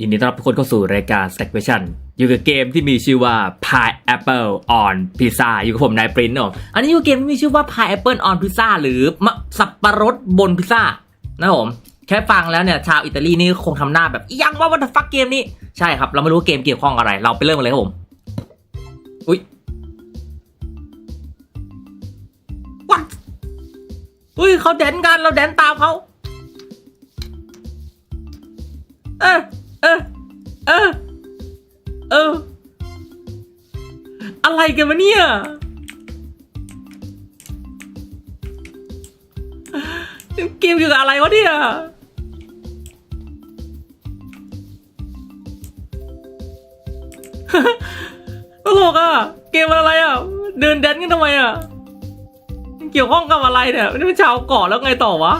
ยินดีต้อนรับทุกคนเข้าสู่รายการ Stack Question อยู่กับเกมที่มีชื่อว่า Pineapple on Pizza อยู่กับผมนายปรินท์ผมอันนี้อยู่เกมที่มีชื่อว่า Pineapple on Pizza หรือมะสับปะรดบนพิซซ่านะครับผมแค่ฟังแล้วเนี่ยชาวอิตาลีนี่คงทำหน้าแบบยังว่าวันฟักเกมนี้ใช่ครับ เราไม่รู้ว่าเกมเกี่ยวข้องอะไร เราไปเริ่มกันเลยครับผม อุ้ย What อุ้ยเขาแดนกันเราแดนตามเขาเออ เออเออเออ อะไรกันวะเนี่ย เกมเกี่ยวกับอะไรวะเนี่ย ตลกอะ เกมอะไรอะ เดินแดนกันทำไมอะ เกี่ยวข้องกับอะไรเนี่ยนี่เป็นชาวเกาะแล้วไงต่อวะ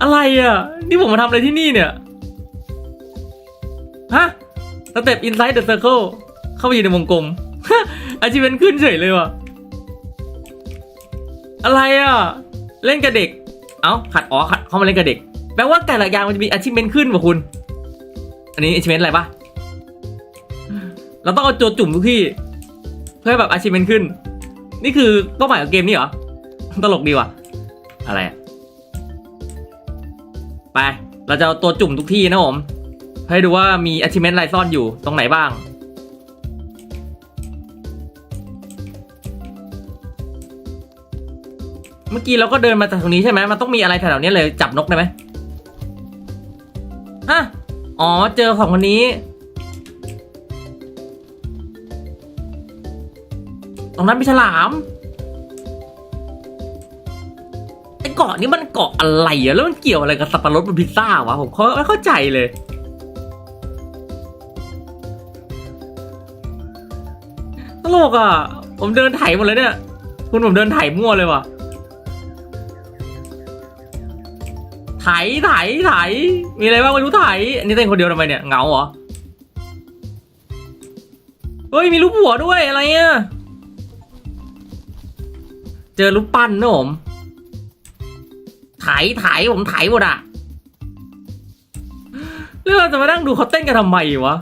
อะไรอะ นี่ผมมาทำอะไรที่นี่เนี่ย ฮะสเต็ป inside the circle เข้าไปอยู่ในวงกลม อาชีพเป็นขึ้นเฉยเลยว่ะ อะไรอะ เล่นกับเด็ก เอ้า ขัดอ๋อขัดเข้ามาเล่นกับเด็ก แปลว่าแต่ละอย่างมันจะมีอาชีพเป็นขึ้นป่ะคุณ อันนี้อาชีพอะไรปะเราต้องเอาโจจุ่มทุกที่ เพื่อให้แบบอาชีพเป็นขึ้น นี่คือเป้าหมายของเกมนี้เหรอ ตลกดีว่ะ อะไรอะ ไป เราจะเอาตัวจุ่มทุกที่นะผม ให้ดูว่ามี achievement อะไรซ่อนอยู่ตรงไหนบ้าง เมื่อกี้เราก็เดินมาจากตรงนี้ใช่ไหมมันต้องมีอะไรแถวๆนี้เลยจับนกได้ไหมฮะอ๋อเจอของคนนี้ ตรงนั้นมีฉลาม เกาะนี้มันเกาะอะไรอะแล้วมันเกี่ยวอะไรกับสับปะรดบนพิซซ่าวะผมเขาไม่เข้าใจเลยตลกอะ ผมเดินไถหมดเลยเนี่ย คุณผมเดินไถมั่วเลยว่ะไถไถไถมีอะไรบ้างไม่รู้ไถอันนี้เต้นคนเดียวทำไมเนี่ยเงาเหรอเฮ้ยมีรูปหัวด้วยอะไรอะเจอรูปปั้นนะผม ไถไถผมไถหมดอะแล้วเราจะมานั่งดูเขาเต้นกันทำไมวะ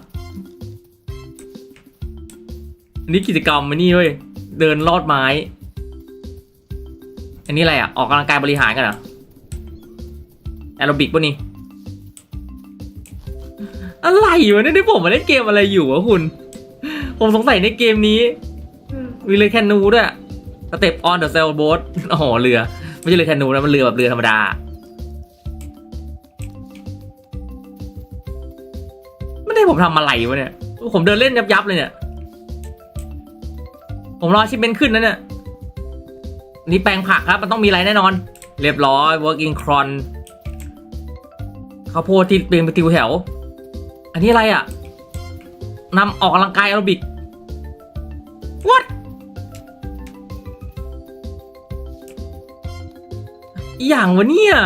อันนี้กิจกรรมมันนี่เว้ยเดินลอดไม้ อันนี้อะไรอะออกกำลังกายบริหารกันเหรอแอโรบิกปะนี่อะไรวะเนี่ยนี่ผมมาเล่นเกมอะไรอยู่วะคุณ ผมสงสัยในเกมนี้ มีเลยแคนูด้วยสเต็ปออนเดอะเซลโบ๊ทโอ้โหเรือ ไม่ใช่เรือแคนูนะมันเรือแบบเรือธรรมดา ไม่ได้ผมทำอะไรวะเนี่ย ผมเดินเล่นยับยับเลยเนี่ย ผมรอชิปเมนขึ้นนะเนี่ยนี่แปลงผักครับ มันต้องมีอะไรแน่นอน เรียบร้อย working cron ข้าวโพดที่เป็นติวแถว อันนี้อะไรอะนำออกกำลังกายแอโรบิก อย่างวะเนี่ย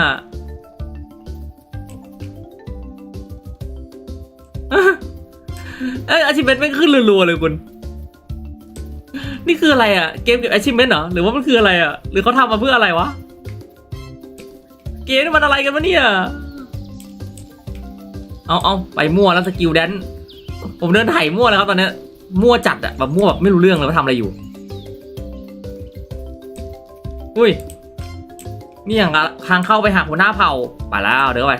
เอ้ยอาชิเมนไม่ขึ้นรัวๆเลยคุณ นี่คืออะไรอะ เกมเก็บอาชิเมนเหรอ หรือว่ามันคืออะไรอะ หรือเขาทำมาเพื่ออะไรวะ เกมนี่มันอะไรกันวะเนี่ย เอาเอาไปมั่วแล้วสกิลแดน ผมเดินไถ่มั่วแล้วครับตอนเนี้ยมั่วจัดอะแบบมั่วแบบไม่รู้เรื่องเลยว่าทำอะไรอยู่ อุ้ย นี่อย่างทางเข้าไปหาหัวหน้าเผ่าไปแล้วเดี๋ยวไป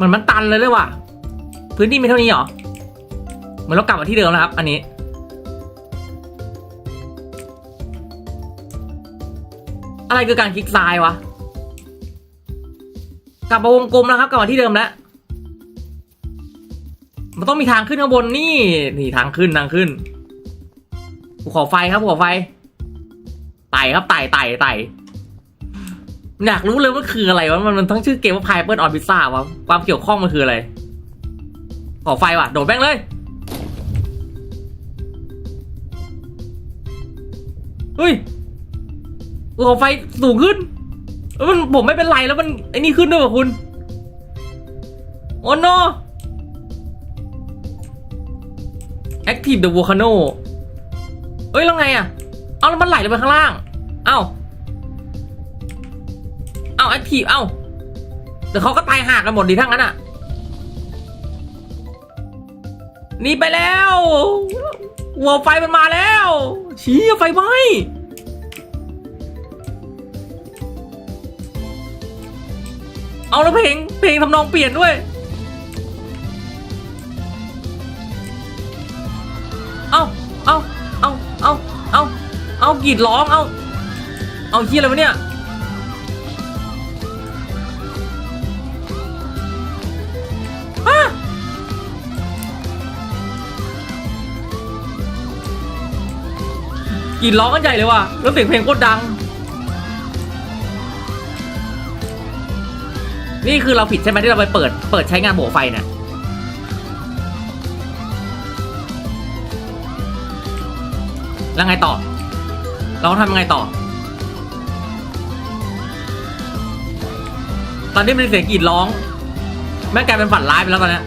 มันมันตันเลยเลยว่ะ พื้นที่มีเท่านี้เหรอเหมือนเรากลับมาที่เดิมแล้วครับ อันนี้ อะไรคือการคลิกซ้ายวะ กลับมาวงกลมแล้วครับ กลับมาที่เดิมแล้ว มันต้องมีทางขึ้นข้างบนนี่ นี่ทางขึ้นทางขึ้น ภูเขาไฟครับภูเขาไฟไต่ครับไต่ไต่ไต่อยากรู้เลยว่าคืออะไรวะมันมันทั้งชื่อเกมว่าพายเปิลออนพิซซ่าวะความเกี่ยวข้องมันคืออะไรขาไฟว่ะ โดดแม่งเลย เฮ้ยขาไฟสูงขึ้นแล้วมันผมไม่เป็นไรแล้วมันไอ้นี่ขึ้นด้วยป่ะคุณ โอ้ no active the volcano เอ้ยแล้วไงอะ เอาแล้วมันไหลลงไปข้างล่าง เอ้า เอาแอคทีฟเอาเดี๋ยวเขาก็ตายห่ากันหมดดีทั้งนั้นอะหนี่ไปแล้วหัวไฟมันมาแล้วชี้ไฟไหมเอาแล้วเพลงเพลงทำนองเปลี่ยนด้วย เอากรีดร้อง เอา เอาเฮียอะไรวะเนี่ย กรีดร้องกันใหญ่เลยว่ะ แล้วเสียงเพลงโคตรดัง นี่คือเราผิดใช่ไหมที่เราไปเปิด เปิดใช้งานหัวไฟเนี่ยแล้วไงต่อ เราทำยังไงต่อ ตอนนี้มันเสียงกรีดร้อง แม่งกลายเป็นฝันร้ายไปแล้วตอนนี้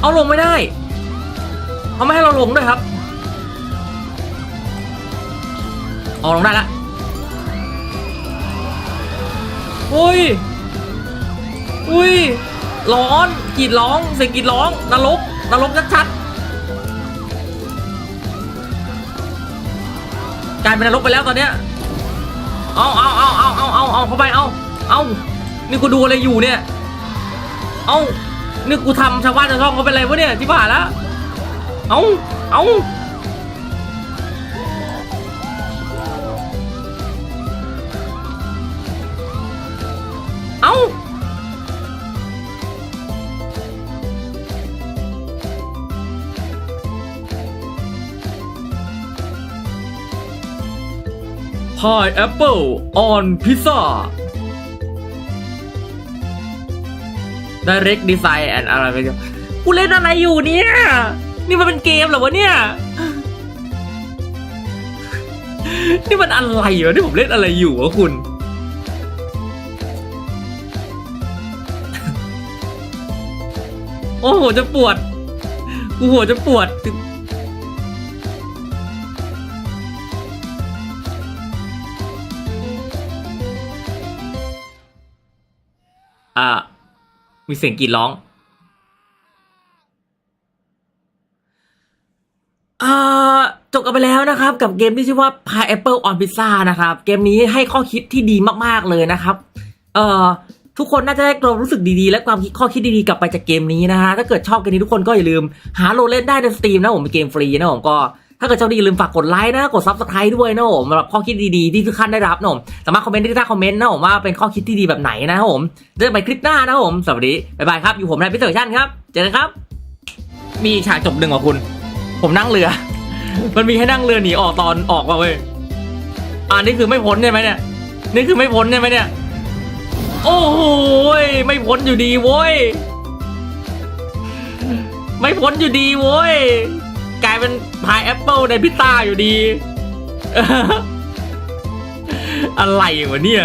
เอาลงไม่ได้ เอาไม่ให้เราลงด้วยครับ เอาลงได้ละอุ้ย อุ้ย ร้อนกรีดร้อง เสียงกรีดร้อง นรก นรกชัดๆ กลายเป็นนรกไปแล้วตอนเนี้ยเอาเอาเอาเอาเอาเอาเอาเข้าไปเอาเอานี่กูดูอะไรอยู่เนี่ย เอานี่กูทำชาวบ้านชาวช่องเขาเป็นอะไรวะเนี่ยที่ผ่านแล้วเอาเอาเอา พายแอปเปิลออนพิซซ่า Direct Design and อะไรไปกูเล่นอะไรอยู่เนี่ย นี่มันเป็นเกมเหรอวะเนี่ย นี่มันอะไรวะนี่ผมเล่นอะไรอยู่วะคุณ โอ้โหจะปวด กูหัวจะปวด มีเสียงกรีดร้องอ่าจบกันไปแล้วนะครับ กับเกมที่ชื่อว่า Pineapple on Pizza นะครับ เกมนี้ให้ข้อคิดที่ดีมากๆเลยนะครับ เอ่อทุกคนน่าจะได้ความรู้สึกดีๆ และความคิดข้อคิดดีๆกลับไปจากเกมนี้นะฮะถ้าเกิดชอบเกมนี้ทุกคนก็อย่าลืม หาโหลดเล่นได้ในสตรีมนะผมเป็นเกมฟรีนะผมก็ ถ้าเกิดชอบดีอย่าลืมฝากกดไลค์นะ กดซับสไครต์ด้วยนะผมสำหรับข้อคิดดีๆที่ทุกท่านได้รับนะผมสามารถคอมเมนต์ที่ใต้คอมเมนต์นะผมว่าเป็นข้อคิดที่ดีแบบไหนนะครับผมเจอกันใหม่คลิปหน้านะครับผมสวัสดีบ๊ายบายครับอยู่ผมนายพิเศษชั่นครับเจอกันครับ มีฉากจบหนึ่งของคุณ ผมนั่งเรือ มันมีให้นั่งเรือหนีออกตอนออกมาเว้ยอ่านี่คือไม่พ้นใช่ไหมเนี่ยนี่คือไม่พ้นใช่ไหมเนี่ยโอ้โหไม่พ้นอยู่ดีโว้ยไม่พ้นอยู่ดีโว้ย กลายเป็นพายแอปเปิลในพิซซ่าอยู่ดี อะไรวะเนี่ย